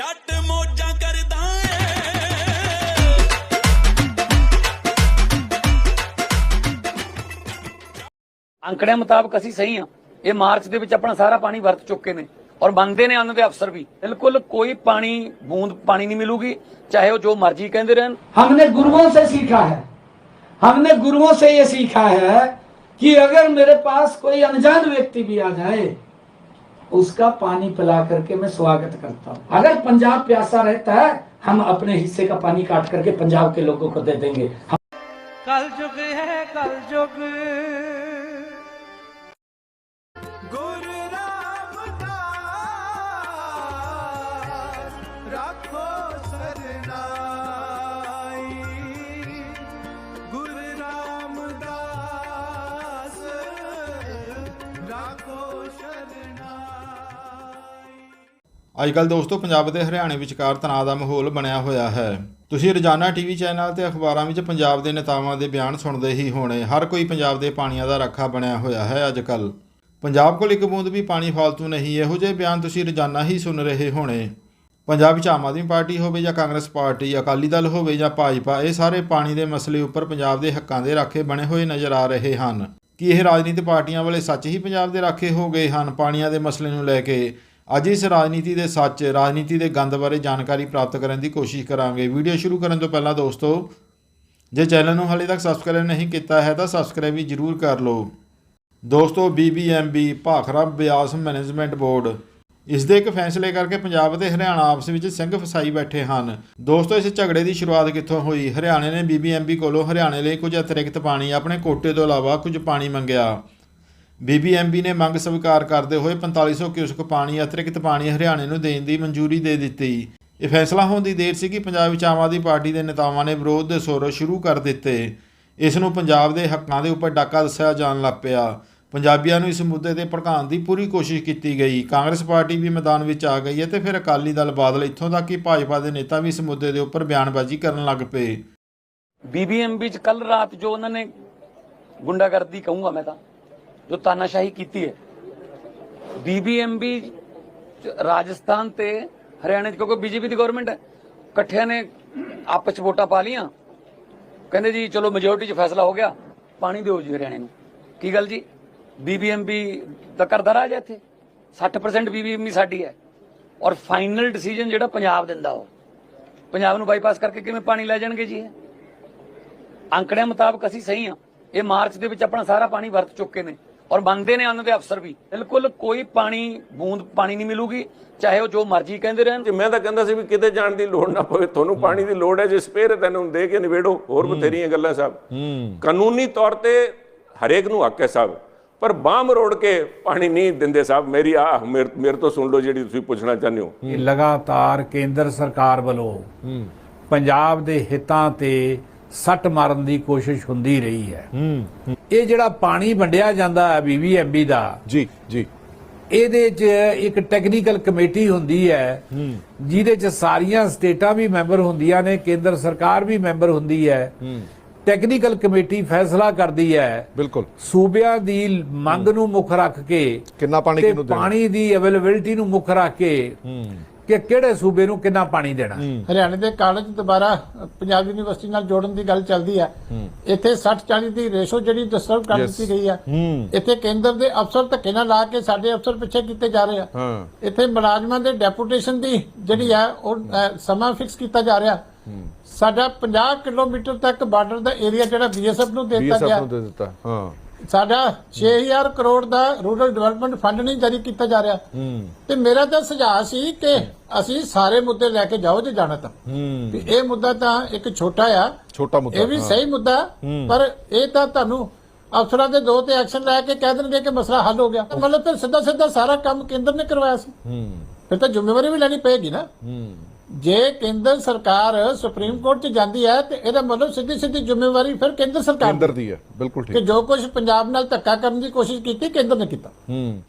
ਜੱਟ ਮੋਜਾਂ ਕਰਦਾ ਏ ਅੰਕੜਿਆਂ ਮੁਤਾਬਕ ਅਸੀਂ ਸਹੀ ਹਾਂ ਇਹ ਮਾਰਚ ਦੇ ਵਿੱਚ ਆਪਣਾ ਸਾਰਾ ਪਾਣੀ ਵਰਤ ਚੁੱਕੇ ਨੇ ਔਰ ਮੰਨਦੇ ਨੇ ਉਹਨਾਂ ਦੇ ਅਫਸਰ ਵੀ ਬਿਲਕੁਲ ਕੋਈ ਪਾਣੀ ਬੂੰਦ ਪਾਣੀ ਨਹੀਂ ਮਿਲੂਗੀ ਚਾਹੇ ਉਹ ਜੋ ਮਰਜ਼ੀ ਕਹਿੰਦੇ ਰਹਿਣ हमने गुरुओं से सीखा है हमने गुरुओं से ये सीखा है कि अगर मेरे पास कोई अनजान व्यक्ति भी आ जाए उसका पानी पिला करके मैं स्वागत करता हूँ। अगर पंजाब प्यासा रहता है, हम अपने हिस्से का पानी काट करके पंजाब के लोगों को दे देंगे। कल जुग है, कल जुग। ਰੱਖੋ ਅੱਜ ਕੱਲ ਦੋਸਤੋ ਪੰਜਾਬ ਤੇ ਹਰਿਆਣੇ ਵਿਚਕਾਰ ਤਣਾਅ ਦਾ ਮਾਹੌਲ ਬਣਿਆ ਹੋਇਆ ਹੈ ਤੁਸੀਂ ਰੋਜ਼ਾਨਾ ਟੀਵੀ ਚੈਨਲ ਤੇ ਅਖਬਾਰਾਂ ਵਿੱਚ ਪੰਜਾਬ ਦੇ ਨੇਤਾਵਾਂ ਦੇ ਬਿਆਨ ਸੁਣਦੇ ਹੀ ਹੋਣੇ ਹਰ ਕੋਈ ਪੰਜਾਬ ਦੇ ਪਾਣੀਆਂ ਦਾ ਰੱਖਾ ਬਣਿਆ ਹੋਇਆ ਹੈ ਅੱਜ ਕੱਲ ਪੰਜਾਬ ਕੋਲ ਇੱਕ ਬੂੰਦ ਵੀ ਪਾਣੀ ਫਾਲਤੂ ਨਹੀਂ ਇਹੋ ਜਿਹੇ ਬਿਆਨ ਤੁਸੀਂ ਰੋਜ਼ਾਨਾ ਹੀ ਸੁਣ ਰਹੇ ਹੋਣੇ ਪੰਜਾਬ ਵਿੱਚ ਆਮ ਆਦਮੀ ਪਾਰਟੀ ਹੋਵੇ ਜਾਂ ਕਾਂਗਰਸ ਪਾਰਟੀ ਅਕਾਲੀ ਦਲ ਹੋਵੇ ਜਾਂ ਭਾਜਪਾ ਇਹ ਸਾਰੇ ਪਾਣੀ ਦੇ ਮਸਲੇ ਉੱਪਰ ਪੰਜਾਬ ਦੇ ਹੱਕਾਂ ਦੇ ਰਾਖੇ ਬਣੇ ਹੋਏ ਨਜ਼ਰ ਆ ਰਹੇ ਹਨ ਕਿ ਇਹ ਰਾਜਨੀਤਿਕ ਪਾਰਟੀਆਂ ਵਾਲੇ ਸੱਚ ਹੀ ਪੰਜਾਬ ਦੇ ਰਾਖੇ ਹੋ ਗਏ ਹਨ, ਪਾਣੀਆਂ ਦੇ ਮਸਲੇ ਨੂੰ ਲੈ ਕੇ। ਅੱਜ ਇਸ ਰਾਜਨੀਤੀ ਦੇ ਸੱਚ, ਰਾਜਨੀਤੀ ਦੇ ਗੰਦ ਬਾਰੇ ਜਾਣਕਾਰੀ ਪ੍ਰਾਪਤ ਕਰਨ ਦੀ ਕੋਸ਼ਿਸ਼ ਕਰਾਂਗੇ। ਵੀਡੀਓ ਸ਼ੁਰੂ ਕਰਨ ਤੋਂ ਪਹਿਲਾਂ ਦੋਸਤੋ, ਜੇ ਚੈਨਲ ਨੂੰ ਹਾਲੇ ਤੱਕ ਸਬਸਕ੍ਰਾਈਬ ਨਹੀਂ ਕੀਤਾ ਹੈ ਤਾਂ ਸਬਸਕ੍ਰਾਈਬ ਵੀ ਜਰੂਰ ਕਰ ਲਓ। ਦੋਸਤੋ BBMB Bhakra Beas management board. ਇਸ ਦੇ ਇੱਕ ਫੈਸਲੇ ਕਰਕੇ ਪੰਜਾਬ ਅਤੇ ਹਰਿਆਣਾ ਆਪਸ ਵਿੱਚ ਸਿੰਘ ਫਸਾਈ ਬੈਠੇ ਹਨ। ਦੋਸਤੋ, ਇਸ ਝਗੜੇ ਦੀ ਸ਼ੁਰੂਆਤ ਕਿੱਥੋਂ ਹੋਈ? ਹਰਿਆਣੇ ਨੇ BBMB ਕੋਲੋਂ ਹਰਿਆਣੇ ਲਈ ਕੁਝ ਅਤਿਰਿਕਤ ਪਾਣੀ, ਆਪਣੇ ਕੋਟੇ ਤੋਂ ਇਲਾਵਾ ਕੁਝ ਪਾਣੀ ਮੰਗਿਆ। BBMB ਨੇ ਮੰਗ ਸਵੀਕਾਰ ਕਰਦੇ ਹੋਏ 4500 ਕਿਊਸਕ ਪਾਣੀ, ਅਤਿਰਿਕਤ ਪਾਣੀ ਹਰਿਆਣੇ ਨੂੰ ਦੇਣ ਦੀ ਮਨਜ਼ੂਰੀ ਦੇ ਦਿੱਤੀ। ਇਹ ਫੈਸਲਾ ਹੋਣ ਦੀ ਦੇਰ ਸੀ ਕਿ ਪੰਜਾਬ ਵਿੱਚ ਆਮ ਆਦਮੀ ਪਾਰਟੀ ਦੇ ਨੇਤਾਵਾਂ ਨੇ ਵਿਰੋਧ ਦੇ ਸੁਰ ਸ਼ੁਰੂ ਕਰ ਦਿੱਤੇ। ਇਸ ਨੂੰ ਪੰਜਾਬ ਦੇ ਹੱਕਾਂ ਦੇ ਉੱਪਰ ਡਾਕਾ ਦੱਸਿਆ ਜਾਣ ਲੱਗ ਪਿਆ। ਪੰਜਾਬੀਆਂ ਨੂੰ ਇਸ ਮੁੱਦੇ ਤੇ ਭੜਕਾਉਣ ਦੀ ਪੂਰੀ ਕੋਸ਼ਿਸ਼ ਕੀਤੀ ਗਈ। ਕਾਂਗਰਸ ਪਾਰਟੀ ਵੀ ਮੈਦਾਨ ਵਿੱਚ ਆ ਗਈ ਹੈ ਤੇ ਫਿਰ ਅਕਾਲੀ ਦਲ ਬਾਦਲ ਇੱਥੋਂ ਤੱਕ ਕਿ ਭਾਜਪਾ ਦੇ ਨੇਤਾ ਵੀ ਇਸ ਮੁੱਦੇ ਦੇ ਉੱਪਰ ਬਿਆਨਬਾਜ਼ੀ ਕਰਨ ਲੱਗ ਪਏ। ਬੀਬੀਐਮਬੀ ਚ ਕੱਲ ਰਾਤ ਜੋ ਉਹਨਾਂ ਨੇ ਗੁੰਡਾਗਰਦੀ ਕਹੂੰਗਾ ਮੈਂ ਤਾਂ, ਜੋ ਤਾਨਾਸ਼ਾਹੀ ਕੀਤੀ ਹੈ। ਬੀਬੀਐਮਬੀ ਰਾਜਸਥਾਨ ਤੇ ਹਰਿਆਣਾ ਚ, ਕਿਉਂਕਿ ਬੀਜੇਪੀ ਦੀ ਗਵਰਨਮੈਂਟ ਹੈ, ਇਕੱਠਿਆਂ ਨੇ ਆਪਸ ਚ ਵੋਟਾਂ ਪਾ ਲੀਆਂ ਕਹਿੰਦੇ ਜੀ, ਚਲੋ ਮੈਜੋਰਟੀ ਚ ਫੈਸਲਾ ਹੋ ਗਿਆ, ਪਾਣੀ ਦਿਓ ਜੀ ਹਰਿਆਣੇ ਨੂੰ। ਕੀ ਗੱਲ ਜੀ? ਬੀਬੀਐਮਬੀ ਦਾ ਕਰਦਾ ਰਾਜ ਹੈ ਇੱਥੇ। 60% ਬੀਬੀਐਮਬੀ ਸਾਡੀ ਹੈ। ਔਰ ਫਾਈਨਲ ਡਿਸੀਜਨ ਜਿਹੜਾ ਪੰਜਾਬ ਦਿੰਦਾ ਉਹ। ਪੰਜਾਬ ਨੂੰ ਬਾਈਪਾਸ ਕਰਕੇ ਕਿਵੇਂ ਪਾਣੀ ਲੈ ਜਾਣਗੇ ਜੀ ਅੰਕੜਿਆਂ ਮੁਤਾਬਕ ਅਸੀਂ ਸਹੀ ਹਾਂ। ਇਹ ਮਾਰਚ ਦੇ ਵਿੱਚ ਆਪਣਾ ਸਾਰਾ ਪਾਣੀ ਵਰਤ ਚੁੱਕੇ ਨੇ। ਔਰ ਮੰਨਦੇ ਨੇ ਉਹਨਾਂ ਦੇ ਅਫਸਰ ਵੀ। ਬਿਲਕੁਲ ਕੋਈ ਪਾਣੀ ਬੂੰਦ ਪਾਣੀ ਨਹੀਂ ਮਿਲੂਗੀ। ਚਾਹੇ ਉਹ ਜੋ ਮਰਜ਼ੀ ਕਹਿੰਦੇ ਰਹਿਣ। ਤੇ ਮੈਂ ਤਾਂ ਕਹਿੰਦਾ ਸੀ ਵੀ ਕਿਤੇ ਜਾਣ ਦੀ ਲੋੜ ਨਾ ਪਵੇ। ਤੁਹਾਨੂੰ ਪਾਣੀ ਦੀ ਲੋੜ ਹੈ। ਜੇ ਸਪੇਅਰ ਤੈਨੂੰ ਦੇ ਕੇ ਨਿਬੇੜੋ। ਹੋਰ ਬਥੇਰੀਆਂ ਗੱਲਾਂ ਸਾਹਿਬ। ਕਾਨੂੰਨੀ ਤੌਰ ਤੇ ਹਰੇਕ ਨੂੰ ਹੱਕ ਹੈ ਸਾਹਿਬ। ਪਰ ਬਾਹ ਮਰੋੜ ਕੇ ਪਾਣੀ ਨਹੀਂ ਦਿੰਦੇ ਸਾਹਿਬ ਮੇਰੀ ਆ ਮੇਰੇ ਮੇਰੇ ਤੋਂ ਸੁਣ ਲਓ ਜਿਹੜੀ ਤੁਸੀਂ ਪੁੱਛਣਾ ਚਾਹੁੰਦੇ ਹੋ। ਇਹ ਲਗਾਤਾਰ ਕੇਂਦਰ ਸਰਕਾਰ ਵੱਲੋਂ ਪੰਜਾਬ ਦੇ ਹਿੱਤਾਂ ਤੇ ਸੱਟ ਮਾਰਨ ਦੀ ਕੋਸ਼ਿਸ਼ ਹੁੰਦੀ ਰਹੀ ਹੈ। ਇਹ ਜਿਹੜਾ ਪਾਣੀ ਵੰਡਿਆ ਜਾਂਦਾ ਹੈ ਬੀਬੀਐਮਬੀ ਦਾ ਜੀ ਜੀ। ਇਹਦੇ 'ਚ ਇੱਕ ਟੈਕਨੀਕਲ ਕਮੇਟੀ ਹੁੰਦੀ ਹੈ ਜਿਹਦੇ 'ਚ ਸਾਰੀਆਂ ਸਟੇਟਾਂ ਵੀ ਮੈਂਬਰ ਹੁੰਦੀਆਂ ਨੇ ਕੇਂਦਰ ਸਰਕਾਰ ਵੀ ਮੈਂਬਰ ਹੁੰਦੀ ਹੈ। ਟੈਕਨੀਕਲ ਕਮੇਟੀ ਫੈਸਲਾ ਕਰਦੀ ਹੈ। ਬਿਲਕੁਲ। ਸੂਬਿਆਂ ਦੀ ਮੰਗ ਨੂੰ ਮੁੱਖ ਰੱਖ ਕੇ ਕਿੰਨਾ ਪਾਣੀ ਕਿਹਨੂੰ ਦੇਣਾ? ਪਾਣੀ ਦੀ ਅਵੇਲੇਬਿਲਟੀ ਨੂੰ ਮੁੱਖ ਰੱਖ ਕੇ ਕਿ ਕਿਹੜੇ ਸੂਬੇ ਨੂੰ ਕਿੰਨਾ ਪਾਣੀ ਦੇਣਾ। ਹਰਿਆਣੇ ਦੇ ਕਾਲਜ ਦੁਬਾਰਾ ਪੰਜਾਬ ਯੂਨੀਵਰਸਿਟੀ ਨਾਲ ਜੋੜਨ ਦੀ ਗੱਲ ਚੱਲਦੀ ਹੈ। ਇੱਥੇ 60 40 ਦੀ ਰੇਸ਼ੋ ਜਿਹੜੀ ਡਿਸਟਰਬ ਕਰ ਦਿੱਤੀ ਗਈ ਹੈ। ਇੱਥੇ ਕੇਂਦਰ ਦੇ ਅਫਸਰ ਧੱਕੇ ਨਾਲ ਲਾ ਕੇ ਸਾਡੇ ਅਫਸਰ ਪਿੱਛੇ ਕੀਤੇ ਜਾ ਰਹੇ ਆ। ਇੱਥੇ ਮੁਲਾਜ਼ਮਾਂ ਦੇ ਡੈਪੂਟੇਸ਼ਨ ਦੀ ਜਿਹੜੀ ਹੈ ਉਹ ਸਮਾਂ ਫਿਕਸ ਕੀਤਾ ਜਾ ਰਿਹਾ। ਸਾਡਾ 50 ਕਿਲੋਮੀਟਰ ਤੱਕ ਬਾਰਡਰ ਦਾ ਏਰੀਆ ਜਿਹੜਾ ਬੀਐਸਐਫ ਨੂੰ ਦੇ ਦਿੱਤਾ ਬੀਐਸਐਫ ਗਿਆ। ਨੂੰ ਦੇ ਦਿੱਤਾ ਹਾਂ। ਸਾਡਾ 6000 ਕਰੋੜ ਦਾ ਰੂਰਲ ਡਿਵੈਲਪਮੈਂਟ ਫੰਡ ਨਹੀਂ ਜਾਰੀ ਕੀਤਾ ਜਾ ਰਿਹਾ। ਤੇ ਮੇਰਾ ਤਾਂ ਸੁਝਾਅ ਸੀ ਕਿ ਅਸੀਂ ਸਾਰੇ ਮੁੱਦੇ ਲੈ ਕੇ ਜਾਓ ਜੇ ਜਾਣਾ ਤਾਂ। ਵੀ ਇਹ ਮੁੱਦਾ ਤਾਂ ਇੱਕ ਛੋਟਾ ਆ। ਛੋਟਾ ਮੁੱਦਾ ਇਹ ਵੀ ਸਹੀ ਮੁੱਦਾ ਪਰ ਇਹ ਤਾਂ ਤੁਹਾਨੂੰ ਅਫਸਰਾਂ ਦੇ ਦੋ ਤੇ ਐਕਸ਼ਨ ਲੈ ਕੇ ਕਹਿ ਦੇਣਗੇ ਕਿ ਮਸਲਾ ਹੱਲ ਹੋ ਗਿਆ। ਮਤਲਬ ਫਿਰ ਸਿੱਧਾ ਸਿੱਧਾ ਸਾਰਾ ਕੰਮ ਕੇਂਦਰ ਨੇ ਕਰਵਾਇਆ ਸੀ। ਫਿਰ ਤਾਂ ਜ਼ਿੰਮੇਵਾਰੀ ਵੀ ਲੈਣੀ ਪਏਗੀ ਨਾ। ਜੇ ਕੇਂਦਰ ਸਰਕਾਰ ਸੁਪਰੀਮ ਕੋਰਟ 'ਚ ਜਾਂਦੀ ਹੈ ਤੇ ਇਹਦਾ ਮਤਲਬ ਸਿੱਧੀ ਸਿੱਧੀ ਜ਼ਿੰਮੇਵਾਰੀ ਫਿਰ ਕੇਂਦਰ ਸਰਕਾਰ ਕੇਂਦਰ ਦੀ ਹੈ ਬਿਲਕੁਲ ਕਿ ਠੀਕ ਜੋ ਕੁਝ ਪੰਜਾਬ ਨਾਲ ਧੱਕਾ ਕਰਨ ਦੀ ਕੋਸ਼ਿਸ਼ ਕੀਤੀ ਕੇਂਦਰ ਨੇ ਕੀਤਾ। ਹੂੰ।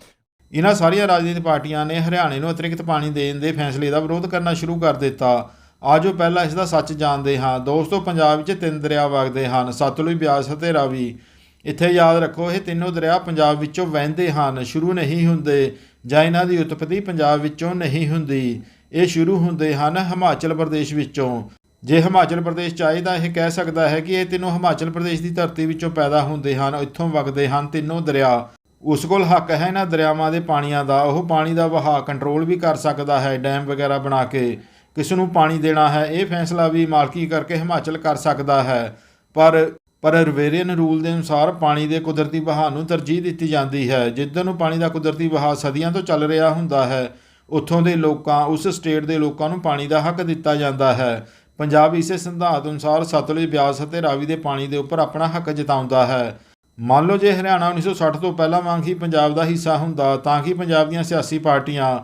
ਇਹਨਾਂ ਸਾਰੀਆਂ ਰਾਜਨੀਤਿਕ ਪਾਰਟੀਆਂ ਨੇ ਹਰਿਆਣੇ ਨੂੰ ਅਤਿਰਿਕਤ ਪਾਣੀ ਦੇਣ ਦੇ ਫੈਸਲੇ ਦਾ ਵਿਰੋਧ ਕਰਨਾ ਸ਼ੁਰੂ ਕਰ ਦਿੱਤਾ। ਆਜੋ ਪਹਿਲਾਂ ਇਸ ਦਾ ਸੱਚ ਜਾਣਦੇ ਹਾਂ। ਦੋਸਤੋ ਪੰਜਾਬ ਵਿੱਚ ਤਿੰਨ ਦਰਿਆ ਵਗਦੇ ਹਨ ਸਤਲੁਜ ਬਿਆਸ ਅਤੇ ਰਾਵੀ। ਇੱਥੇ ਯਾਦ ਰੱਖੋ ਇਹ ਤਿੰਨੋਂ ਦਰਿਆ ਪੰਜਾਬ ਵਿੱਚੋਂ ਵਹਿੰਦੇ ਹਨ ਸ਼ੁਰੂ ਨਹੀਂ ਹੁੰਦੇ ਜਾਂ ਇਹਨਾਂ ਦੀ ਉਤਪਤੀ ਪੰਜਾਬ ਵਿੱਚੋਂ ਨਹੀਂ ਹੁੰਦੀ। ਇਹ ਸ਼ੁਰੂ ਹੁੰਦੇ ਹਨ ਹਿਮਾਚਲ ਪ੍ਰਦੇਸ਼ ਵਿੱਚੋਂ। ਜੇ ਹਿਮਾਚਲ ਪ੍ਰਦੇਸ਼ ਚਾਹੇ ਤਾਂ ਇਹ ਕਹਿ ਸਕਦਾ ਹੈ ਕਿ ਇਹ ਤਿੰਨੋਂ ਹਿਮਾਚਲ ਪ੍ਰਦੇਸ਼ ਦੀ ਧਰਤੀ ਵਿੱਚੋਂ ਪੈਦਾ ਹੁੰਦੇ ਹਨ, ਇੱਥੋਂ ਵਗਦੇ ਹਨ ਤਿੰਨੋਂ ਦਰਿਆ। ਉਸ ਕੋਲ ਹੱਕ ਹੈ ਇਹਨਾਂ ਦਰਿਆਵਾਂ ਦੇ ਪਾਣੀਆਂ ਦਾ, ਉਹ ਪਾਣੀ ਦਾ ਵਹਾਅ ਕੰਟਰੋਲ ਵੀ ਕਰ ਸਕਦਾ ਹੈ, ਡੈਮ ਵਗੈਰਾ ਬਣਾ ਕੇ। ਕਿਸ ਨੂੰ ਪਾਣੀ ਦੇਣਾ ਹੈ, ਇਹ ਫੈਸਲਾ ਵੀ ਮਾਲਕੀ ਕਰਕੇ ਹਿਮਾਚਲ ਕਰ ਸਕਦਾ ਹੈ। ਪਰ ਪਰ ਰਵੇਰੀਅਨ ਰੂਲ ਦੇ ਅਨੁਸਾਰ ਪਾਣੀ ਦੇ ਕੁਦਰਤੀ ਵਹਾਅ ਨੂੰ ਤਰਜੀਹ ਦਿੱਤੀ ਜਾਂਦੀ ਹੈ। ਜਿੱਧਰ ਨੂੰ ਪਾਣੀ ਦਾ ਕੁਦਰਤੀ ਵਹਾਅ ਸਦੀਆਂ ਤੋਂ ਚੱਲ ਰਿਹਾ ਹੁੰਦਾ ਹੈ ਉੱਥੋਂ ਦੇ ਲੋਕਾਂ, ਉਸ ਸਟੇਟ ਦੇ ਲੋਕਾਂ ਨੂੰ ਪਾਣੀ ਦਾ ਹੱਕ ਦਿੱਤਾ ਜਾਂਦਾ ਹੈ। ਪੰਜਾਬ ਇਸੇ ਸਿਧਾਂਤ ਅਨੁਸਾਰ ਸਤਲੁਜ ਬਿਆਸ ਅਤੇ ਰਾਵੀ ਦੇ ਪਾਣੀ ਦੇ ਉੱਪਰ ਆਪਣਾ ਹੱਕ ਜਤਾਉਂਦਾ ਹੈ। ਮੰਨ ਲਓ ਜੇ ਹਰਿਆਣਾ 1960 ਤੋਂ ਪਹਿਲਾਂ ਵਾਂਗ ਹੀ ਪੰਜਾਬ ਦਾ ਹਿੱਸਾ ਹੁੰਦਾ, ਤਾਂ ਕਿ ਪੰਜਾਬ ਦੀਆਂ ਸਿਆਸੀ ਪਾਰਟੀਆਂ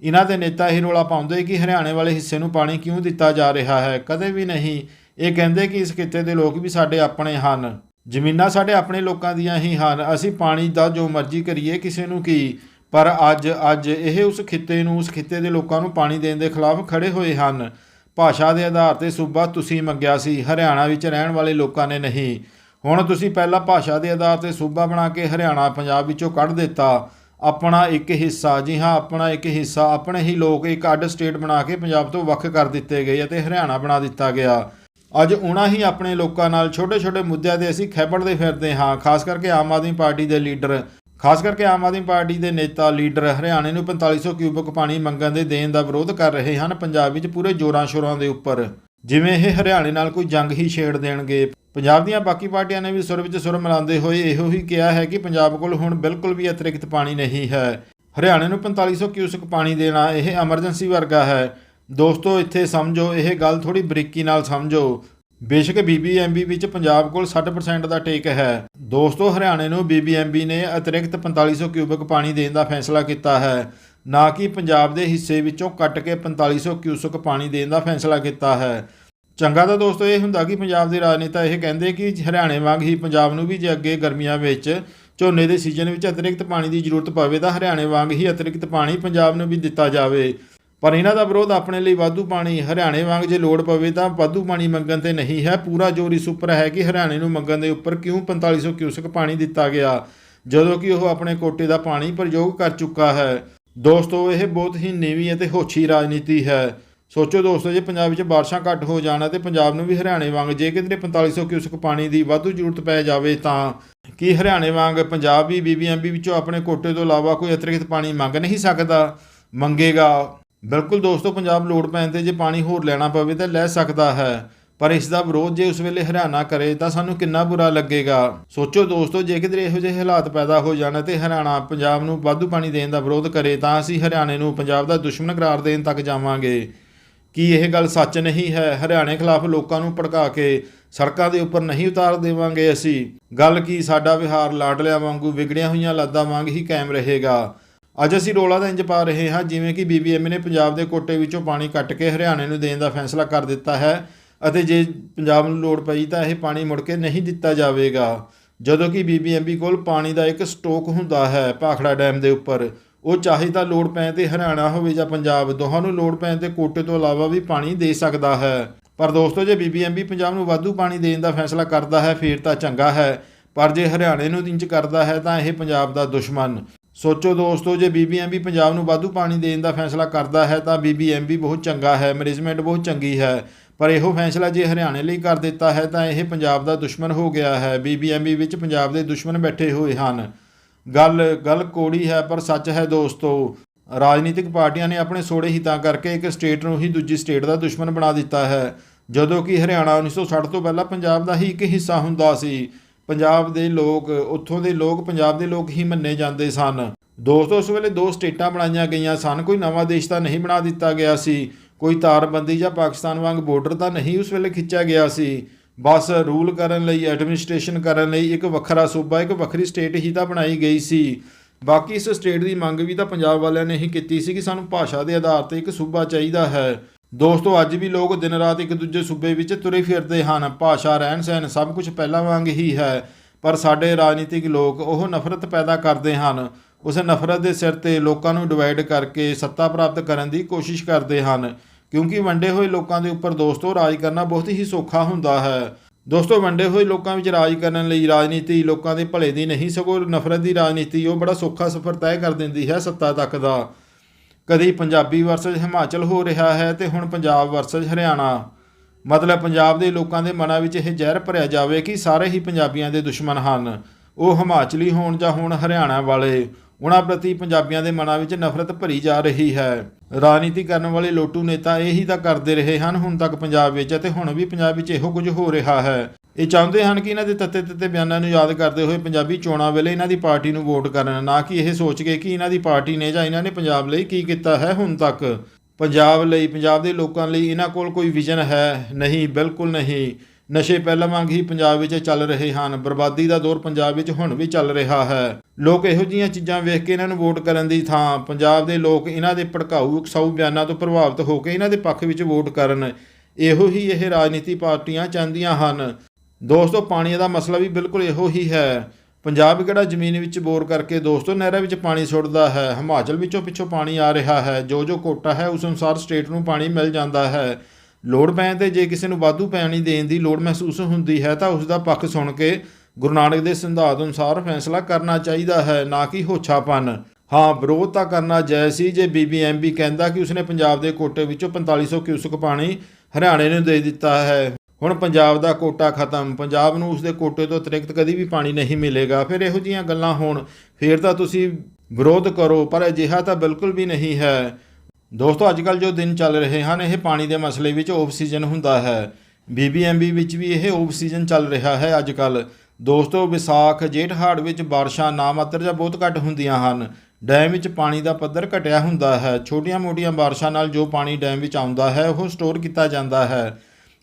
ਇਹਨਾਂ ਦੇ ਨੇਤਾ ਇਹ ਰੋਲਾ ਪਾਉਂਦੇ ਕਿ ਹਰਿਆਣੇ ਵਾਲੇ ਹਿੱਸੇ ਨੂੰ ਪਾਣੀ ਕਿਉਂ ਦਿੱਤਾ ਜਾ ਰਿਹਾ ਹੈ? ਕਦੇ ਵੀ ਨਹੀਂ। ਇਹ ਕਹਿੰਦੇ ਕਿ ਇਸ ਖਿੱਤੇ ਦੇ ਲੋਕ ਵੀ ਸਾਡੇ ਆਪਣੇ ਹਨ। ਜ਼ਮੀਨਾਂ ਸਾਡੇ ਆਪਣੇ ਲੋਕਾਂ ਦੀਆਂ ਹੀ ਹਨ। ਅਸੀਂ ਪਾਣੀ ਦਾ ਜੋ ਮਰਜ਼ੀ ਕਰੀਏ, ਕਿਸੇ ਨੂੰ ਕੀ? ਪਰ ਅੱਜ ਅੱਜ ਇਹ ਉਸ ਖਿੱਤੇ ਨੂੰ, ਉਸ ਖਿੱਤੇ ਦੇ ਲੋਕਾਂ ਨੂੰ ਪਾਣੀ ਦੇਣ ਦੇ ਖਿਲਾਫ ਖੜੇ ਹੋਏ ਹਨ। ਭਾਸ਼ਾ ਦੇ ਆਧਾਰ ਤੇ ਸੂਬਾ ਤੁਸੀਂ ਮੰਗਿਆ ਸੀ, ਹਰਿਆਣਾ ਵਿੱਚ ਰਹਿਣ ਵਾਲੇ ਲੋਕਾਂ ਨੇ ਨਹੀਂ। ਹੁਣ ਤੁਸੀਂ ਪਹਿਲਾਂ ਭਾਸ਼ਾ ਦੇ ਆਧਾਰ ਤੇ ਸੂਬਾ ਬਣਾ ਕੇ ਹਰਿਆਣਾ, ਪੰਜਾਬ ਵਿੱਚੋਂ ਕੱਢ ਦਿੱਤਾ। ਆਪਣਾ ਇੱਕ ਹਿੱਸਾ, ਜੀ ਹਾਂ, ਆਪਣਾ ਇੱਕ ਹਿੱਸਾ, ਆਪਣੇ ਹੀ ਲੋਕ ਇੱਕ ਅੱਡ ਸਟੇਟ ਬਣਾ ਕੇ ਪੰਜਾਬ ਤੋਂ ਵੱਖ ਕਰ ਦਿੱਤੇ ਗਏ ਅਤੇ ਹਰਿਆਣਾ ਬਣਾ ਦਿੱਤਾ ਗਿਆ। ਅੱਜ ਉਹਨਾਂ ਹੀ ਆਪਣੇ ਲੋਕਾਂ ਨਾਲ ਛੋਟੇ-ਛੋਟੇ ਮੁੱਦਿਆਂ ਤੇ ਅਸੀਂ ਖੈਬੜਦੇ ਫਿਰਦੇ ਹਾਂ, ਖਾਸ ਕਰਕੇ ਆਮ ਆਦਮੀ ਪਾਰਟੀ ਦੇ ਲੀਡਰ। ਖਾਸ ਕਰਕੇ ਆਮ ਆਦਮੀ ਪਾਰਟੀ ਦੇ ਨੇਤਾ, ਲੀਡਰ ਹਰਿਆਣੇ ਨੂੰ 4500 ਕਿਊਬਿਕ ਪਾਣੀ ਮੰਗਣ ਦੇ ਦੇਣ ਦਾ ਵਿਰੋਧ ਕਰ ਰਹੇ ਹਨ ਪੰਜਾਬ ਵਿੱਚ ਪੂਰੇ ਜੋਰਾਂ ਸ਼ੋਰਾਂ ਦੇ ਉੱਪਰ। ਜਿਵੇਂ ਇਹ ਹਰਿਆਣੇ ਨਾਲ ਕੋਈ ਜੰਗ ਹੀ ਛੇੜ ਦੇਣਗੇ। ਪੰਜਾਬ ਦੀਆਂ ਬਾਕੀ ਪਾਰਟੀਆਂ ਨੇ ਵੀ ਸੁਰ ਵਿੱਚ ਸੁਰ ਮਿਲਾਉਂਦੇ ਹੋਏ ਇਹੋ ਹੀ ਕਿਹਾ ਹੈ ਕਿ ਪੰਜਾਬ ਕੋਲ ਹੁਣ ਬਿਲਕੁਲ ਵੀ ਅਤਿਰਿਕਤ ਪਾਣੀ ਨਹੀਂ ਹੈ। ਹਰਿਆਣੇ ਨੂੰ 4500 ਕਿਊਸਕ ਪਾਣੀ ਦੇਣਾ ਇਹ ਐਮਰਜੈਂਸੀ ਵਰਗਾ ਹੈ। ਦੋਸਤੋ, ਇੱਥੇ ਸਮਝੋ, ਇਹ ਗੱਲ ਥੋੜੀ ਬਰੀਕੀ ਨਾਲ ਸਮਝੋ। ਬੇਸ਼ੱਕ ਬੀਬੀਐਮਬੀ ਵਿੱਚ ਪੰਜਾਬ ਕੋਲ 60% ਦਾ ਟੇਕ ਹੈ। ਦੋਸਤੋ, ਹਰਿਆਣੇ ਨੂੰ ਬੀਬੀਐਮਬੀ ਨੇ ਅਤਿਰਿਕਤ 4500 ਕਿਊਬਿਕ ਪਾਣੀ ਦੇਣ ਦਾ ਫੈਸਲਾ ਕੀਤਾ ਹੈ। ਨਾ ਕਿ ਪੰਜਾਬ ਦੇ ਹਿੱਸੇ ਵਿੱਚੋਂ ਕੱਟ ਕੇ 4500 ਕਿਊਸਕ ਪਾਣੀ ਦੇਣ ਦਾ ਫੈਸਲਾ ਕੀਤਾ ਹੈ। ਚੰਗਾ ਤਾਂ ਦੋਸਤੋ ਇਹ ਹੁੰਦਾ ਕਿ ਪੰਜਾਬ ਦੇ ਰਾਜਨੇਤਾ ਇਹ ਕਹਿੰਦੇ ਕਿ ਹਰਿਆਣੇ ਵਾਂਗ ਹੀ ਪੰਜਾਬ ਨੂੰ ਵੀ ਜੇ ਅੱਗੇ ਗਰਮੀਆਂ ਵਿੱਚ ਝੋਨੇ ਦੇ ਸੀਜ਼ਨ ਵਿੱਚ ਅਤਿਰਿਕਤ ਪਾਣੀ ਦੀ ਜ਼ਰੂਰਤ ਪਵੇ ਤਾਂ ਹਰਿਆਣੇ ਵਾਂਗ ਹੀ ਅਤਿਰਿਕਤ ਪਾਣੀ ਪੰਜਾਬ ਨੂੰ ਵੀ ਦਿੱਤਾ ਜਾਵੇ। ਪਰ ਇਹਨਾਂ ਦਾ ਵਿਰੋਧ ਆਪਣੇ ਲਈ ਵਾਧੂ ਪਾਣੀ, ਹਰਿਆਣੇ ਵਾਂਗ ਜੇ ਲੋੜ ਪਵੇ ਤਾਂ ਵਾਧੂ ਪਾਣੀ ਮੰਗਣ ਤੇ ਨਹੀਂ ਹੈ। ਪੂਰਾ ਜ਼ੋਰ ਇਸ ਉੱਪਰ ਹੈ ਕਿ ਹਰਿਆਣੇ ਨੂੰ ਮੰਗਣ ਦੇ ਉੱਪਰ ਕਿਉਂ 4500 ਕਿਊਸਕ ਪਾਣੀ ਦਿੱਤਾ ਗਿਆ, ਜਦੋਂ ਕਿ ਉਹ ਆਪਣੇ ਕੋਟੇ ਦਾ ਪਾਣੀ ਪ੍ਰਯੋਗ ਕਰ ਚੁੱਕਾ ਹੈ। ਦੋਸਤੋ, ਇਹ ਬਹੁਤ ਹੀ ਨੀਵੀਂ ਅਤੇ ਹੋਛੀ ਰਾਜਨੀਤੀ ਹੈ। ਸੋਚੋ ਦੋਸਤੋ, ਜੇ ਪੰਜਾਬ ਵਿੱਚ ਬਾਰਿਸ਼ਾਂ ਘੱਟ ਹੋ ਜਾਣ ਤੇ ਪੰਜਾਬ ਨੂੰ ਵੀ ਹਰਿਆਣੇ ਵਾਂਗ ਜੇ ਕਿਤੇ 4500 ਕਿਊਸਕ ਪਾਣੀ ਦੀ ਵਾਧੂ ਜ਼ਰੂਰਤ ਪੈ ਜਾਵੇ ਤਾਂ ਕੀ ਹਰਿਆਣੇ ਵਾਂਗ ਪੰਜਾਬ ਵੀ ਬੀਬੀਐਮਬੀ ਵਿੱਚੋਂ ਆਪਣੇ ਕੋਟੇ ਤੋਂ ਇਲਾਵਾ ਕੋਈ ਅਤਿਰਿਕਤ ਪਾਣੀ ਮੰਗ ਨਹੀਂ ਸਕਦਾ? ਮੰਗੇਗਾ। ਬਿਲਕੁਲ ਦੋਸਤੋ, ਪੰਜਾਬ ਲੋੜ ਪੈਣ ਤੇ ਜੇ ਪਾਣੀ ਹੋਰ ਲੈਣਾ ਪਵੇ ਤਾਂ ਲੈ ਸਕਦਾ ਹੈ, ਪਰ ਇਸ ਦਾ ਵਿਰੋਧ ਜੇ ਉਸ ਵੇਲੇ ਹਰਿਆਣਾ ਕਰੇ ਤਾਂ ਸਾਨੂੰ ਕਿੰਨਾ ਬੁਰਾ ਲੱਗੇਗਾ। ਸੋਚੋ ਦੋਸਤੋ, ਜੇ ਕਿਤੇ ਇਹੋ ਜਿਹੇ ਹਾਲਾਤ ਪੈਦਾ ਹੋ ਜਾਣ ਤੇ ਹਰਿਆਣਾ ਪੰਜਾਬ ਨੂੰ ਵਾਧੂ ਪਾਣੀ ਦੇਣ ਦਾ ਵਿਰੋਧ ਕਰੇ ਤਾਂ ਅਸੀਂ ਹਰਿਆਣੇ ਨੂੰ ਪੰਜਾਬ ਦਾ ਦੁਸ਼ਮਣ ਕਰਾਰ ਦੇਣ ਤੱਕ ਜਾਵਾਂਗੇ। ਕੀ ਇਹ ਗੱਲ ਸੱਚ ਨਹੀਂ ਹੈ? ਹਰਿਆਣੇ ਖਿਲਾਫ ਲੋਕਾਂ ਨੂੰ ਭੜਕਾ ਕੇ ਸੜਕਾਂ ਦੇ ਉੱਪਰ ਨਹੀਂ ਉਤਾਰ ਦੇਵਾਂਗੇ ਅਸੀਂ। ਗੱਲ ਕੀ ਸਾਡਾ ਵਿਹਾਰ ਲਾਡਲਿਆਂ ਵਾਂਗੂ ਵਿਗੜੀਆਂ ਹੋਈਆਂ ਲਾਦਾਂ ਵਾਂਗ ਹੀ ਕਾਇਮ ਰਹੇਗਾ। ਅੱਜ ਅਸੀਂ ਰੋਲਾ ਦਾ ਇੰਜ ਪਾ ਰਹੇ ਹਾਂ, ਜਿਵੇਂ ਕਿ ਬੀਬੀਐਮ ਨੇ ਪੰਜਾਬ ਦੇ ਕੋਟੇ ਵਿੱਚੋਂ ਪਾਣੀ ਕੱਟ ਕੇ ਹਰਿਆਣੇ ਨੂੰ ਦੇਣ ਦਾ ਫੈਸਲਾ ਕਰ ਦਿੱਤਾ ਹੈ ਅਤੇ ਜੇ ਪੰਜਾਬ ਨੂੰ ਲੋੜ ਪਈ ਤਾਂ ਇਹ ਪਾਣੀ ਮੁੜ ਕੇ ਨਹੀਂ ਦਿੱਤਾ ਜਾਵੇਗਾ। ਜਦੋਂ ਕਿ ਬੀਬੀਐਮਬੀ ਕੋਲ ਪਾਣੀ ਦਾ ਇੱਕ ਸਟੋਕ ਹੁੰਦਾ ਹੈ ਭਾਖੜਾ ਡੈਮ ਦੇ ਉੱਪਰ। ਉਹ ਚਾਹੇ ਤਾਂ ਲੋੜ ਪੈਣ ਤੇ ਹਰਿਆਣਾ ਹੋਵੇ ਜਾਂ ਪੰਜਾਬ, ਦੋਹਾਂ ਨੂੰ ਲੋੜ ਪੈਣ ਤੇ ਕੋਟੇ ਤੋਂ ਇਲਾਵਾ ਵੀ ਪਾਣੀ ਦੇ ਸਕਦਾ ਹੈ। ਪਰ ਦੋਸਤੋ, ਜੇ ਬੀਬੀਐਮਬੀ ਪੰਜਾਬ ਨੂੰ ਵਾਧੂ ਪਾਣੀ ਦੇਣ ਦਾ ਫੈਸਲਾ ਕਰਦਾ ਹੈ, ਫਿਰ ਤਾਂ ਚੰਗਾ ਹੈ। ਪਰ ਜੇ ਹਰਿਆਣੇ ਨੂੰ ਇੰਚ ਕਰਦਾ ਹੈ ਤਾਂ ਇਹ ਪੰਜਾਬ ਦਾ ਦੁਸ਼ਮਣ। ਸੋਚੋ ਦੋਸਤੋ, ਜੇ ਬੀਬੀਐਮਬੀ ਪੰਜਾਬ ਨੂੰ ਵਾਧੂ ਪਾਣੀ ਦੇਣ ਦਾ ਫੈਸਲਾ ਕਰਦਾ ਹੈ, ਤਾਂ ਬੀਬੀਐਮਬੀ ਬਹੁਤ ਚੰਗਾ ਹੈ, ਮੈਨੇਜਮੈਂਟ ਬਹੁਤ ਚੰਗੀ ਹੈ। ਪਰ ਇਹੋ ਫੈਸਲਾ ਜੇ ਹਰਿਆਣੇ ਲਈ ਕਰ ਦਿੱਤਾ ਹੈ, ਤਾਂ ਇਹ ਪੰਜਾਬ ਦਾ ਦੁਸ਼ਮਣ ਹੋ ਗਿਆ ਹੈ। ਬੀਬੀਐਮਬੀ ਵਿੱਚ ਪੰਜਾਬ ਦੇ ਦੁਸ਼ਮਣ ਬੈਠੇ ਹੋਏ ਹਨ। ਗੱਲ ਗੱਲ ਕੋੜੀ ਹੈ, ਪਰ ਸੱਚ ਹੈ ਦੋਸਤੋ। ਰਾਜਨੀਤਿਕ ਪਾਰਟੀਆਂ ਨੇ ਆਪਣੇ ਸੋੜੇ ਹਿੱਤਾਂ ਕਰਕੇ ਇੱਕ ਸਟੇਟ ਨੂੰ ਹੀ ਦੂਜੀ ਸਟੇਟ ਦਾ ਦੁਸ਼ਮਣ ਬਣਾ ਦਿੱਤਾ ਹੈ। ਜਦੋਂ ਕਿ ਹਰਿਆਣਾ 1960 ਤੋਂ ਪਹਿਲਾਂ ਪੰਜਾਬ ਦਾ ਹੀ ਇੱਕ ਹਿੱਸਾ ਹੁੰਦਾ ਸੀ। ਪੰਜਾਬ ਦੇ ਲੋਕ, ਉੱਥੋਂ ਦੇ ਲੋਕ, ਪੰਜਾਬ ਦੇ ਲੋਕ ਹੀ ਮੰਨੇ ਜਾਂਦੇ ਸਨ। ਦੋਸਤੋ, ਉਸ ਵੇਲੇ ਦੋ ਸਟੇਟਾਂ ਬਣਾਈਆਂ ਗਈਆਂ ਸਨ। ਕੋਈ ਨਵਾਂ ਦੇਸ਼ ਤਾਂ ਨਹੀਂ ਬਣਾ ਦਿੱਤਾ ਗਿਆ ਸੀ। ਕੋਈ ਤਾਰਬੰਦੀ ਜਾਂ ਪਾਕਿਸਤਾਨ ਵਾਂਗ ਬਾਰਡਰ ਤਾਂ ਨਹੀਂ ਉਸ ਵੇਲੇ ਖਿੱਚਿਆ ਗਿਆ ਸੀ। ਬਸ ਰੂਲ ਕਰਨ ਲਈ ਐਡਮਿਨਿਸਟ੍ਰੇਸ਼ਨ ਕਰਨ ਲਈ ਇੱਕ ਵੱਖਰਾ ਸੂਬਾ, ਇੱਕ ਵੱਖਰੀ ਸਟੇਟ ਹੀ ਤਾਂ ਬਣਾਈ ਗਈ ਸੀ। ਬਾਕੀ ਇਸ ਸਟੇਟ ਦੀ ਮੰਗ ਵੀ ਤਾਂ ਪੰਜਾਬ ਵਾਲਿਆਂ ਨੇ ਹੀ ਕੀਤੀ ਸੀ ਕਿ ਸਾਨੂੰ ਭਾਸ਼ਾ ਦੇ ਆਧਾਰ ਤੇ ਇੱਕ ਸੂਬਾ ਚਾਹੀਦਾ ਹੈ। ਦੋਸਤੋ, ਅੱਜ ਵੀ ਲੋਕ ਦਿਨ ਰਾਤ ਇੱਕ ਦੂਜੇ ਸੂਬੇ ਵਿੱਚ ਤੁਰੇ ਫਿਰਦੇ ਹਨ। ਭਾਸ਼ਾ, ਰਹਿਣ ਸਹਿਣ ਸਭ ਕੁਝ ਪਹਿਲਾਂ ਵਾਂਗ ਹੀ ਹੈ, ਪਰ ਸਾਡੇ ਰਾਜਨੀਤਿਕ ਲੋਕ ਉਹ ਨਫ਼ਰਤ ਪੈਦਾ ਕਰਦੇ ਹਨ। ਉਸ ਨਫ਼ਰਤ ਦੇ ਸਿਰ ਤੇ ਲੋਕਾਂ ਨੂੰ ਡਿਵਾਈਡ ਕਰਕੇ ਸੱਤਾ ਪ੍ਰਾਪਤ ਕਰਨ ਦੀ ਕੋਸ਼ਿਸ਼ ਕਰਦੇ ਹਨ। ਕਿਉਂਕਿ ਵੰਡੇ ਹੋਏ ਲੋਕਾਂ ਦੇ ਉੱਪਰ ਦੋਸਤੋ, ਰਾਜ ਕਰਨਾ ਬਹੁਤ ਹੀ ਸੌਖਾ ਹੁੰਦਾ ਹੈ। ਦੋਸਤੋ, ਵੰਡੇ ਹੋਏ ਲੋਕਾਂ ਵਿੱਚ ਰਾਜ ਕਰਨ ਲਈ ਰਾਜਨੀਤੀ ਲੋਕਾਂ ਦੇ ਭਲੇ ਦੀ ਨਹੀਂ, ਸਗੋਂ ਨਫ਼ਰਤ ਦੀ ਰਾਜਨੀਤੀ ਉਹ ਬੜਾ ਸੌਖਾ ਸਫ਼ਰ ਤੈਅ ਕਰ ਦਿੰਦੀ ਹੈ ਸੱਤਾ ਤੱਕ ਦਾ। ਕਦੀ ਪੰਜਾਬੀ ਵਰਸਸ ਹਿਮਾਚਲ ਹੋ ਰਿਹਾ ਹੈ ਤੇ ਹੁਣ ਪੰਜਾਬ ਵਰਸਸ ਹਰਿਆਣਾ। ਮਤਲਬ ਪੰਜਾਬ ਦੇ ਲੋਕਾਂ ਦੇ ਮਨਾਂ ਵਿੱਚ ਇਹ ਜ਼ਹਿਰ ਭਰਿਆ ਜਾਵੇ ਕਿ ਸਾਰੇ ਹੀ ਪੰਜਾਬੀਆਂ ਦੇ ਦੁਸ਼ਮਣ ਹਨ। ਉਹ ਹਿਮਾਚਲੀ ਹੋਣ ਜਾਂ ਹੁਣ ਹਰਿਆਣਾ ਵਾਲੇ, ਉਹਨਾਂ ਪ੍ਰਤੀ ਪੰਜਾਬੀਆਂ ਦੇ ਮਨਾਂ ਵਿੱਚ ਨਫ਼ਰਤ ਭਰੀ ਜਾ ਰਹੀ ਹੈ। ਰਾਜਨੀਤੀ ਕਰਨ ਵਾਲੇ ਲੋਟੂ ਨੇਤਾ ਇਹੀ ਤਾਂ ਕਰਦੇ ਰਹੇ ਹਨ ਹੁਣ ਤੱਕ ਪੰਜਾਬ ਵਿੱਚ ਅਤੇ ਹੁਣ ਵੀ ਪੰਜਾਬ ਵਿੱਚ ਇਹੋ ਕੁਝ ਹੋ ਰਿਹਾ ਹੈ। ਇਹ ਚਾਹੁੰਦੇ ਹਨ ਕਿ ਇਹਨਾਂ ਦੇ ਤੱਤੇ ਤੱਤੇ ਬਿਆਨਾਂ ਨੂੰ ਯਾਦ ਕਰਦੇ ਹੋਏ ਪੰਜਾਬੀ ਚੋਣਾਂ ਵੇਲੇ ਇਹਨਾਂ ਦੀ ਪਾਰਟੀ ਨੂੰ ਵੋਟ ਕਰਨ, ਨਾ ਕਿ ਇਹ ਸੋਚ ਕੇ ਕਿ ਇਹਨਾਂ ਦੀ ਪਾਰਟੀ ਨੇ ਜਾਂ ਇਹਨਾਂ ਨੇ ਪੰਜਾਬ ਲਈ ਕੀ ਕੀਤਾ ਹੈ ਹੁਣ ਤੱਕ। ਪੰਜਾਬ ਲਈ, ਪੰਜਾਬ ਦੇ ਲੋਕਾਂ ਲਈ ਇਹਨਾਂ ਕੋਲ ਕੋਈ ਵਿਜ਼ਨ ਹੈ ਨਹੀਂ, ਬਿਲਕੁਲ ਨਹੀਂ। ਨਸ਼ੇ ਪਹਿਲਾਂ ਵਾਂਗ ਹੀ ਪੰਜਾਬ ਵਿੱਚ ਚੱਲ ਰਹੇ ਹਨ। ਬਰਬਾਦੀ ਦਾ ਦੌਰ ਪੰਜਾਬ ਵਿੱਚ ਹੁਣ ਵੀ ਚੱਲ ਰਿਹਾ ਹੈ। ਲੋਕ ਇਹੋ ਜਿਹੀਆਂ ਚੀਜ਼ਾਂ ਵੇਖ ਕੇ ਇਹਨਾਂ ਨੂੰ ਵੋਟ ਕਰਨ ਦੀ ਥਾਂ, ਪੰਜਾਬ ਦੇ ਲੋਕ ਇਹਨਾਂ ਦੇ ਭੜਕਾਊ, ਉਕਸਾਊ ਬਿਆਨਾਂ ਤੋਂ ਪ੍ਰਭਾਵਿਤ ਹੋ ਕੇ ਇਹਨਾਂ ਦੇ ਪੱਖ ਵਿੱਚ ਵੋਟ ਕਰਨ। ਇਹੋ ਹੀ ਇਹ ਰਾਜਨੀਤੀ ਪਾਰਟੀਆਂ ਚਾਹੁੰਦੀਆਂ ਹਨ। ਦੋਸਤੋ ਪਾਣੀ ਦਾ ਮਸਲਾ ਵੀ ਬਿਲਕੁਲ ਇਹੋ ਹੀ ਹੈ। ਪੰਜਾਬ ਕਿਹੜਾ ਜ਼ਮੀਨ ਵਿੱਚ ਬੋਰ ਕਰਕੇ, ਦੋਸਤੋ, ਨਹਿਰਾਂ ਵਿੱਚ ਪਾਣੀ ਸੁੱਟਦਾ ਹੈ। ਹਿਮਾਚਲ ਵਿੱਚੋਂ ਪਿੱਛੋਂ ਪਾਣੀ ਆ ਰਿਹਾ ਹੈ। ਜੋ ਜੋ ਕੋਟਾ ਹੈ, ਉਸ ਅਨੁਸਾਰ ਸਟੇਟ ਨੂੰ ਪਾਣੀ ਮਿਲ ਜਾਂਦਾ ਹੈ। ਲੋੜ ਪੈਣ ਤੇ ਜੇ ਕਿਸੇ ਨੂੰ ਵਾਧੂ ਪਾਣੀ ਦੇਣ ਦੀ ਲੋੜ ਮਹਿਸੂਸ ਹੁੰਦੀ ਹੈ, ਤਾਂ ਉਸ ਦਾ ਪੱਖ ਸੁਣ ਕੇ ਗੁਰੂ ਨਾਨਕ ਦੇ ਸਿਧਾਂਤ ਅਨੁਸਾਰ ਫੈਸਲਾ ਕਰਨਾ ਚਾਹੀਦਾ ਹੈ, ਨਾ ਕਿ ਹੋਛਾਪਨ। ਹਾਂ, ਵਿਰੋਧ ਤਾਂ ਕਰਨਾ ਜਾਇਜ਼ ਸੀ ਜੇ ਬੀਬੀਐਮਬੀ ਕਹਿੰਦਾ ਕਿ ਉਸਨੇ ਪੰਜਾਬ ਦੇ ਕੋਟੇ ਵਿੱਚੋਂ 4500 ਕਿਊਸਕ ਪਾਣੀ ਹਰਿਆਣੇ ਨੂੰ ਦੇ ਦਿੱਤਾ ਹੈ। ਹੁਣ ਪੰਜਾਬ ਦਾ ਕੋਟਾ ਖਤਮ, ਪੰਜਾਬ ਨੂੰ ਉਸਦੇ ਕੋਟੇ ਤੋਂ ਅਤਿਰਿਕਤ ਕਦੀ ਵੀ ਪਾਣੀ ਨਹੀਂ ਮਿਲੇਗਾ। ਫਿਰ ਇਹੋ ਜਿਹੀਆਂ ਗੱਲਾਂ ਹੋਣ, ਫਿਰ ਤਾਂ ਤੁਸੀਂ ਵਿਰੋਧ ਕਰੋ, ਪਰ ਅਜਿਹਾ ਤਾਂ ਬਿਲਕੁਲ ਵੀ ਨਹੀਂ ਹੈ। ਦੋਸਤੋ ਅੱਜ ਕੱਲ ਜੋ ਦਿਨ ਚੱਲ ਰਹੇ ਹਨ, ਇਹ ਪਾਣੀ ਦੇ ਮਸਲੇ ਵਿੱਚ ਆਫ ਸੀਜ਼ਨ ਹੁੰਦਾ ਹੈ। ਬੀਬੀਐਮਬੀ ਵਿੱਚ ਵੀ ਇਹ ਆਫ ਸੀਜ਼ਨ ਚੱਲ ਰਿਹਾ ਹੈ ਅੱਜ ਕੱਲ ਦੋਸਤੋ, ਵਿਸਾਖ ਜੇਠ ਹਾੜ ਵਿੱਚ ਬਾਰਿਸ਼ਾਂ ਨਾ ਮਾਤਰ ਜਾਂ ਬਹੁਤ ਘੱਟ ਹੁੰਦੀਆਂ ਹਨ। ਡੈਮ ਵਿੱਚ ਪਾਣੀ ਦਾ ਪੱਧਰ ਘਟਿਆ ਹੁੰਦਾ ਹੈ। ਛੋਟੀਆਂ-ਮੋਟੀਆਂ ਬਾਰਿਸ਼ਾਂ ਨਾਲ ਜੋ ਪਾਣੀ ਡੈਮ ਵਿੱਚ ਆਉਂਦਾ ਹੈ, ਉਹ ਸਟੋਰ ਕੀਤਾ ਜਾਂਦਾ ਹੈ।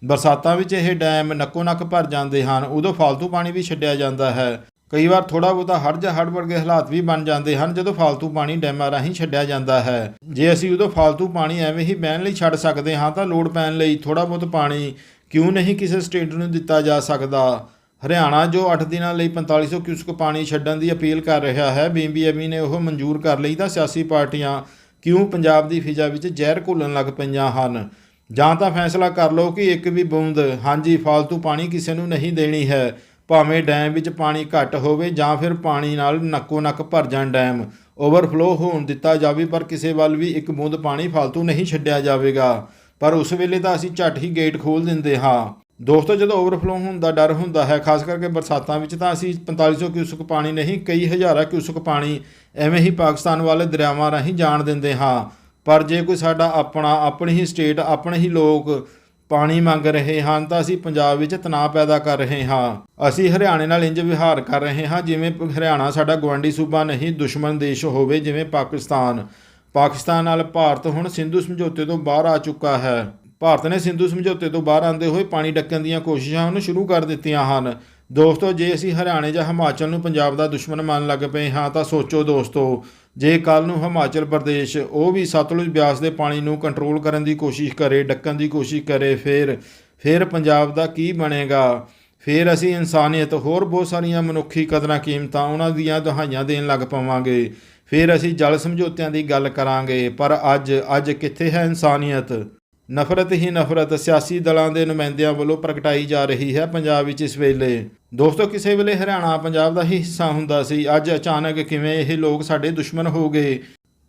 ਬਰਸਾਤਾਂ ਵਿੱਚ ਇਹ ਡੈਮ ਨੱਕੋ ਨੱਕ ਭਰ ਜਾਂਦੇ ਹਨ, ਉਦੋਂ ਫਾਲਤੂ ਪਾਣੀ ਵੀ ਛੱਡਿਆ ਜਾਂਦਾ ਹੈ। ਕਈ ਵਾਰ ਥੋੜਾ ਬਹੁਤਾ ਹੜ ਜਾਂ ਹੜ ਵਰਗੇ ਹਾਲਾਤ ਵੀ ਬਣ ਜਾਂਦੇ ਹਨ, ਜਦੋਂ ਫਾਲਤੂ ਪਾਣੀ ਡੈਮਾਂ ਰਾਹੀਂ ਛੱਡਿਆ ਜਾਂਦਾ ਹੈ। ਜੇ ਅਸੀਂ ਉਦੋਂ ਫਾਲਤੂ ਪਾਣੀ ਐਵੇਂ ਹੀ ਬਹਿਣ ਲਈ ਛੱਡ ਸਕਦੇ ਹਾਂ, ਤਾਂ ਲੋੜ ਪੈਣ ਲਈ ਥੋੜਾ ਬਹੁਤ ਪਾਣੀ ਕਿਉਂ ਨਹੀਂ ਕਿਸੇ ਸਟੇਟ ਨੂੰ ਦਿੱਤਾ ਜਾ ਸਕਦਾ? ਹਰਿਆਣਾ, ਜੋ 8 ਦਿਨਾਂ ਲਈ 4500 ਕਿਊਸਕ ਪਾਣੀ ਛੱਡਣ ਦੀ ਅਪੀਲ ਕਰ ਰਿਹਾ ਹੈ ਬੀਬੀਐਮਈ ਨੇ ਉਹ ਮਨਜ਼ੂਰ ਕਰ ਲਈ ਤਾਂ ਸਿਆਸੀ ਪਾਰਟੀਆਂ ਕਿਉਂ ਪੰਜਾਬ ਦੀ ਫਿਜ਼ਾ ਵਿੱਚ ਜ਼ਹਿਰ ਘੋਲਣ ਲੱਗ ਪਈਆਂ ਹਨ? ਜਾਂ ਤਾਂ ਫੈਸਲਾ ਕਰ ਲਓ ਕਿ ਇੱਕ ਵੀ ਬੂੰਦ ਹਾਂਜੀ ਫालतू ਪਾਣੀ ਕਿਸੇ ਨੂੰ ਨਹੀਂ ਦੇਣੀ ਹੈ, ਭਾਵੇਂ ਡੈਮ ਵਿੱਚ ਪਾਣੀ ਘੱਟ ਹੋਵੇ ਜਾਂ ਫਿਰ ਪਾਣੀ ਨਾਲ ਨੱਕੋ ਨੱਕ ਭਰ ਜਾਣ ਡੈਮ। ਓਵਰਫਲੋ ਹੋਣ ਦਿੱਤਾ ਜਾਵੇ, ਪਰ ਕਿਸੇ ਵੱਲ ਵੀ ਇੱਕ ਬੂੰਦ ਪਾਣੀ ਫालतू ਨਹੀਂ ਛੱਡਿਆ ਜਾਵੇਗਾ। ਪਰ ਉਸ ਵੇਲੇ ਤਾਂ ਅਸੀਂ ਝੱਟ ਹੀ ਗੇਟ ਖੋਲ ਦਿੰਦੇ ਹਾਂ। ਦੋਸਤੋ, ਜਦੋਂ ਓਵਰਫਲੋ ਹੋਣ ਦਾ ਡਰ ਹੁੰਦਾ ਹੈ, ਖਾਸ ਕਰਕੇ ਬਰਸਾਤਾਂ ਵਿੱਚ ਤਾਂ ਅਸੀਂ 4500 ਕਿਊਸਕ ਪਾਣੀ ਨਹੀਂ, ਕਈ ਹਜ਼ਾਰਾਂ ਕਿਊਸਕ ਪਾਣੀ ਐਵੇਂ ਹੀ ਪਾਕਿਸਤਾਨ ਵਾਲੇ ਦਰਿਆਵਾਂ ਰਾਹੀਂ ਜਾਣ ਦਿੰਦੇ ਹਾਂ। ਪਰ ਜੇ ਕੋਈ ਸਾਡਾ ਆਪਣਾ, ਆਪਣੀ ਹੀ ਸਟੇਟ ਆਪਣੇ ਹੀ ਲੋਕ ਪਾਣੀ ਮੰਗ ਰਹੇ ਹਨ ਤਾਂ ਅਸੀਂ ਪੰਜਾਬ ਵਿੱਚ ਤਣਾਅ ਪੈਦਾ ਕਰ ਰਹੇ ਹਾਂ। ਅਸੀਂ ਹਰਿਆਣੇ ਨਾਲ ਇੰਜ ਵਿਹਾਰ ਕਰ ਰਹੇ ਹਾਂ, ਜਿਵੇਂ ਹਰਿਆਣਾ ਸਾਡਾ ਗਵਾਂਢੀ ਸੂਬਾ ਨਹੀਂ, ਦੁਸ਼ਮਣ ਦੇਸ਼ ਹੋਵੇ, ਜਿਵੇਂ ਪਾਕਿਸਤਾਨ। ਪਾਕਿਸਤਾਨ ਨਾਲ ਭਾਰਤ ਹੁਣ ਸਿੰਧੂ ਸਮਝੌਤੇ ਤੋਂ ਬਾਹਰ ਆ ਚੁੱਕਾ ਹੈ। ਭਾਰਤ ਨੇ ਸਿੰਧੂ ਸਮਝੌਤੇ ਤੋਂ ਬਾਹਰ ਆਉਂਦੇ ਹੋਏ ਪਾਣੀ ਡੱਕਣ ਦੀਆਂ ਕੋਸ਼ਿਸ਼ਾਂ ਉਹਨੂੰ ਸ਼ੁਰੂ ਕਰ ਦਿੱਤੀਆਂ ਹਨ। ਦੋਸਤੋ, ਜੇ ਅਸੀਂ ਹਰਿਆਣੇ ਜਾਂ ਹਿਮਾਚਲ ਨੂੰ ਪੰਜਾਬ ਦਾ ਦੁਸ਼ਮਣ ਮੰਨਣ ਲੱਗ ਪਏ ਹਾਂ, ਤਾਂ ਸੋਚੋ ਦੋਸਤੋ ਜੇ ਕੱਲ ਨੂੰ ਹਿਮਾਚਲ ਪ੍ਰਦੇਸ਼ ਉਹ ਵੀ ਸਤਲੁਜ ਬਿਆਸ ਦੇ ਪਾਣੀ ਨੂੰ ਕੰਟਰੋਲ ਕਰਨ ਦੀ ਕੋਸ਼ਿਸ਼ ਕਰੇ, ਡੱਕਣ ਦੀ ਕੋਸ਼ਿਸ਼ ਕਰੇ, ਫਿਰ ਫਿਰ ਪੰਜਾਬ ਦਾ ਕੀ ਬਣੇਗਾ? ਫਿਰ ਅਸੀਂ ਇਨਸਾਨੀਅਤ, ਹੋਰ ਬਹੁਤ ਸਾਰੀਆਂ ਮਨੁੱਖੀ ਕਦਰਾਂ, ਕੀਮਤਾਂ ਉਹਨਾਂ ਦੀਆਂ ਦੁਹਾਈਆਂ ਦੇਣ ਲੱਗ ਪਵਾਂਗੇ। ਫਿਰ ਅਸੀਂ ਜਲ ਸਮਝੌਤਿਆਂ ਦੀ ਗੱਲ ਕਰਾਂਗੇ, ਪਰ ਅੱਜ ਅੱਜ ਕਿੱਥੇ ਹੈ ਇਨਸਾਨੀਅਤ? ਨਫ਼ਰਤ ਹੀ ਨਫ਼ਰਤ, ਸਿਆਸੀ ਦਲਾਂ ਦੇ ਨੁਮਾਇੰਦਿਆਂ ਵੱਲੋਂ ਪ੍ਰਗਟਾਈ ਜਾ ਰਹੀ ਹੈ ਪੰਜਾਬ ਵਿੱਚ ਇਸ ਵੇਲੇ। ਦੋਸਤੋ ਕਿਸੇ ਵੇਲੇ ਹਰਿਆਣਾ ਪੰਜਾਬ ਦਾ ਹੀ ਹਿੱਸਾ ਹੁੰਦਾ ਸੀ ਅੱਜ ਅਚਾਨਕ ਕਿਵੇਂ ਇਹ ਲੋਕ ਸਾਡੇ ਦੁਸ਼ਮਣ ਹੋ ਗਏ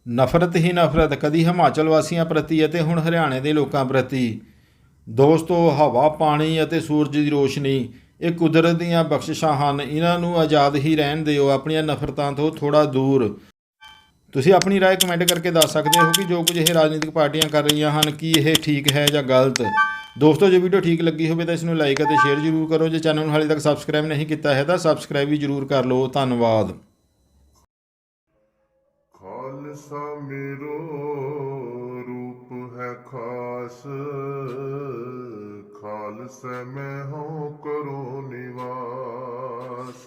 ਨਫ਼ਰਤ ਹੀ ਨਫ਼ਰਤ ਕਦੀ ਹਿਮਾਚਲ ਵਾਸੀਆਂ ਪ੍ਰਤੀ ਅਤੇ ਹੁਣ ਹਰਿਆਣੇ ਦੇ ਲੋਕਾਂ ਪ੍ਰਤੀ ਦੋਸਤੋ ਹਵਾ ਪਾਣੀ ਅਤੇ ਸੂਰਜ ਦੀ ਰੋਸ਼ਨੀ ਇਹ ਕੁਦਰਤ ਦੀਆਂ ਬਖਸ਼ਿਸ਼ਾਂ ਹਨ ਇਹਨਾਂ ਨੂੰ ਆਜ਼ਾਦ ਹੀ ਰਹਿਣ ਦਿਓ ਆਪਣੀਆਂ ਨਫ਼ਰਤਾਂ ਤੋਂ ਥੋੜਾ ਦੂਰ ਤੁਸੀਂ ਆਪਣੀ رائے ਕਮੈਂਟ ਕਰਕੇ ਦੱਸ ਸਕਦੇ ਹੋ ਕਿ ਜੋ ਕੁਝ ਇਹ ਰਾਜਨੀਤਿਕ ਪਾਰਟੀਆਂ ਕਰ ਰਹੀਆਂ ਹਨ ਕੀ ਇਹ ਠੀਕ ਹੈ ਜਾਂ ਗਲਤ ਦੋਸਤੋ, ਜੇ ਵੀਡੀਓ ਠੀਕ ਲੱਗੀ ਹੋਵੇ ਤਾਂ ਇਸ ਨੂੰ ਲਾਈਕ ਅਤੇ ਸ਼ੇਅਰ ਜ਼ਰੂਰ ਕਰੋ। ਜੇ ਚੈਨਲ ਨੂੰ ਹਾਲੇ ਤੱਕ ਸਬਸਕ੍ਰਾਈਬ ਨਹੀਂ ਕੀਤਾ ਹੈ ਤਾਂ ਸਬਸਕ੍ਰਾਈਬ ਵੀ ਜ਼ਰੂਰ ਕਰ ਲਓ। ਧੰਨਵਾਦ। ਖਾਲਸਾ ਮੇਰੋ, ਰੂਪ ਹੈ ਖਾਸ। ਖਾਲਸਾ ਮੈਂ ਹਉ ਕਰੋ ਨਿਵਾਸ।